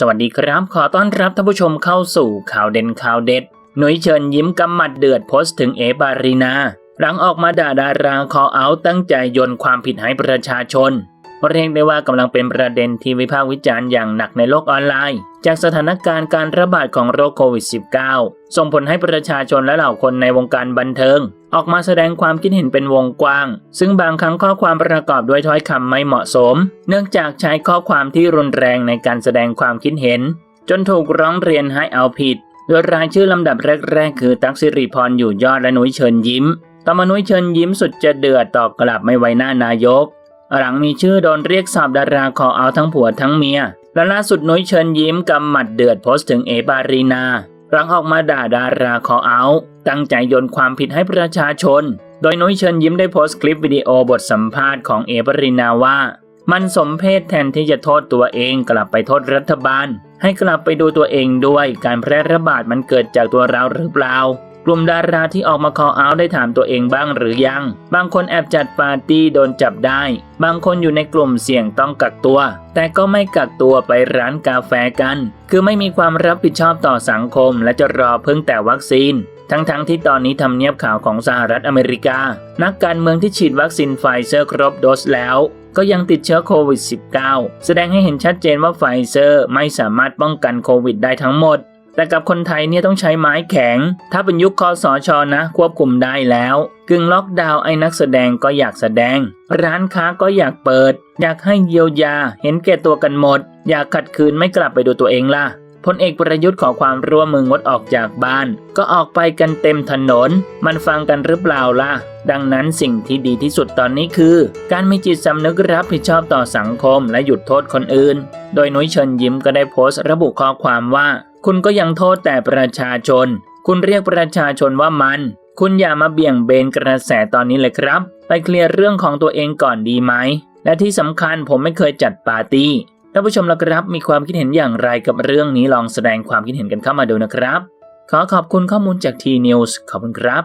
สวัสดีครับ ขอต้อนรับท่านผู้ชมเข้าสู่ข่าวเด่นข่าวเด็ด หนุ่ยเชิญยิ้มกำมัดเดือดโพสต์ถึงเอบารีนา หลังออกมาด่าดาราคอเอาตั้งใจโยนความผิดให้ประชาชน เรียกได้ว่ากำลังเป็นประเด็นที่วิพากษ์วิจารณ์อย่างหนักในโลกออนไลน์ จากสถานการณ์การระบาดของโรคโควิด -19 ส่งผลให้ประชาชนและเหล่าคนในวงการบันเทิง ออกมาแสดงความคิดเห็นเป็นวงกว้าง ซึ่งบางครั้งข้อความประกอบด้วยถ้อยคำไม่เหมาะสม เนื่องจากใช้ข้อความที่รุนแรงในการแสดงความคิดเห็น จนถูกร้องเรียนให้เอาผิด โดยรายชื่อลำดับแรกๆ คือตั๊กสิริพรอยู่ยอดและนุ้ยเชิญยิ้มต่อมานุ้ยเชิญยิ้มสุดจะเดือดตอบกลับไม่ไว้หน้านายก หลังมีชื่อโดนเรียกสอบดาราขอเอาทั้งผัวทั้งเมีย และล่าสุดนุ้ยเชิญยิ้มกำหมัดเดือดโพสต์ถึงเอบารีนาหลังออกมาด่าดาราขอเอา ตั้งใจโยนความผิดให้ประชาชน โดยนุ้ยเชิญยิ้มได้โพสต์คลิปวิดีโอบทสัมภาษณ์ของเอบารีนาว่า มันสมเพศแทนที่จะโทษตัวเองกลับไปโทษรัฐบาล ให้กลับไปดูตัวเองด้วยการแพร่ระบาดมันเกิดจากตัวเราหรือเปล่ากลุ่มดาราที่ออกมาคอเอาได้ถามตัวเองบ้างหรือยัง บางคนแอบจัดปาร์ตี้โดนจับได้ บางคนอยู่ในกลุ่มเสี่ยงต้องกักตัว แต่ก็ไม่กักตัวไปร้านกาแฟกัน คือไม่มีความรับผิดชอบต่อสังคม และจะรอเพิ่งแต่วัคซีน ทั้งๆทที่ตอนนี้ทำเนียบข่าวของสหรัฐอเมริกา นักการเมืองที่ฉีดวัคซีนไฟเซอร์ครบโดสแล้วก็ยังติดเชื้อโควิด -19 แสดงให้เห็นชัดเจนว่าไฟเซอร์ไม่สามารถป้องกันโควิดได้ทั้งหมด แต่กับคนไทยเนี่ยต้องใช้ไม้แข็ง ถ้าเป็นยุคคอสอชอนะ ควบคุมได้แล้ว กึ่งล็อกดาวน์ไอ้นักแสดงก็อยากแสดง ร้านค้าก็อยากเปิด อยากให้เยียวยา เห็นแก่ตัวกันหมด อยากขัดคืนไม่กลับไปดูตัวเองล่ะพลเอกประยุทธ์ขอความร่วมมืองดออกจากบ้าน ก็ออกไปกันเต็มถนน มันฟังกันหรือเปล่าล่ะ ดังนั้นสิ่งที่ดีที่สุดตอนนี้คือ การมีจิตสำนึกรับผิดชอบต่อสังคมและหยุดโทษคนอื่น โดยนุ้ยเชิญยิ้มก็ได้โพสต์ระบุข้อความว่าคุณก็ยังโทษแต่ประชาชน คุณเรียกประชาชนว่ามัน คุณอย่ามาเบี่ยงเบนกระแสตอนนี้เลยครับ ไปเคลียร์เรื่องของตัวเองก่อนดีไหม และที่สำคัญผมไม่เคยจัดปาร์ตี้ท่านผู้ชมละครับมีความคิดเห็นอย่างไรกับเรื่องนี้ลองแสดงความคิดเห็นกันเข้ามาดูนะครับ ขอขอบคุณข้อมูลจากทีนิวส์ขอบคุณครับ